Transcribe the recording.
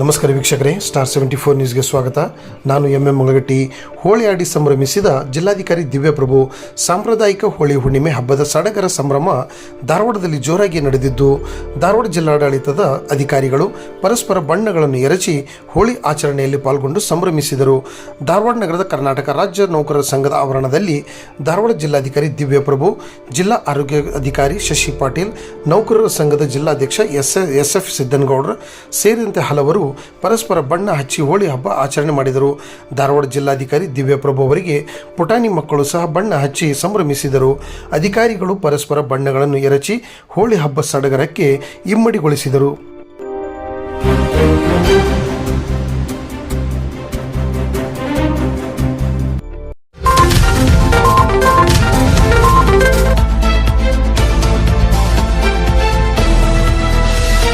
ನಮಸ್ಕಾರ ವೀಕ್ಷಕರೇ star seventy four ನ್ಯೂಸ್ಗೆ ಸ್ವಾಗತ. ನಾನು ಎಂ ಎಂ ಮುಳಗಟ್ಟಿ. ಹೋಳಿ ಆಡಿ ಸಂಭ್ರಮಿಸಿದ ಜಿಲ್ಲಾಧಿಕಾರಿ ದಿವ್ಯಪ್ರಭು, ಸಾಂಪ್ರದಾಯಿಕ ಹೋಳಿ ಹುಣ್ಣಿಮೆ ಹಬ್ಬದ ಸಡಗರ ಸಂಭ್ರಮ ಧಾರವಾಡದಲ್ಲಿ ಜೋರಾಗಿ ನಡೆದಿದ್ದು, ಧಾರವಾಡ ಜಿಲ್ಲಾಡಳಿತದ ಅಧಿಕಾರಿಗಳು ಪರಸ್ಪರ ಬಣ್ಣಗಳನ್ನು ಎರಚಿ ಹೋಳಿ ಆಚರಣೆಯಲ್ಲಿ ಪಾಲ್ಗೊಂಡು ಸಂಭ್ರಮಿಸಿದರು. ಧಾರವಾಡ ನಗರದ ಕರ್ನಾಟಕ ರಾಜ್ಯ ನೌಕರರ ಸಂಘದ ಆವರಣದಲ್ಲಿ ಧಾರವಾಡ ಜಿಲ್ಲಾಧಿಕಾರಿ ದಿವ್ಯಪ್ರಭು, ಜಿಲ್ಲಾ ಆರೋಗ್ಯ ಅಧಿಕಾರಿ ಶಶಿ ಪಾಟೀಲ್, ನೌಕರರ ಸಂಘದ ಜಿಲ್ಲಾಧ್ಯಕ್ಷ ಎಸ್ ಎಸ್ ಎಫ್ ಸಿದ್ದನಗೌಡರು ಸೇರಿದಂತೆ ಹಲವರು ಪರಸ್ಪರ ಬಣ್ಣ ಹಚ್ಚಿ ಹೋಳಿ ಹಬ್ಬ ಆಚರಣೆ ಮಾಡಿದರು. ಧಾರವಾಡ ಜಿಲ್ಲಾಧಿಕಾರಿ ದಿವ್ಯಪ್ರಭು ಅವರಿಗೆ ಪುಟಾಣಿ ಮಕ್ಕಳು ಸಹ ಬಣ್ಣ ಹಚ್ಚಿ ಸಂಭ್ರಮಿಸಿದರು. ಅಧಿಕಾರಿಗಳು ಪರಸ್ಪರ ಬಣ್ಣಗಳನ್ನು ಎರಚಿ ಹೋಳಿ ಹಬ್ಬ ಸಡಗರಕ್ಕೆ ಇಮ್ಮಡಿಗೊಳಿಸಿದರು.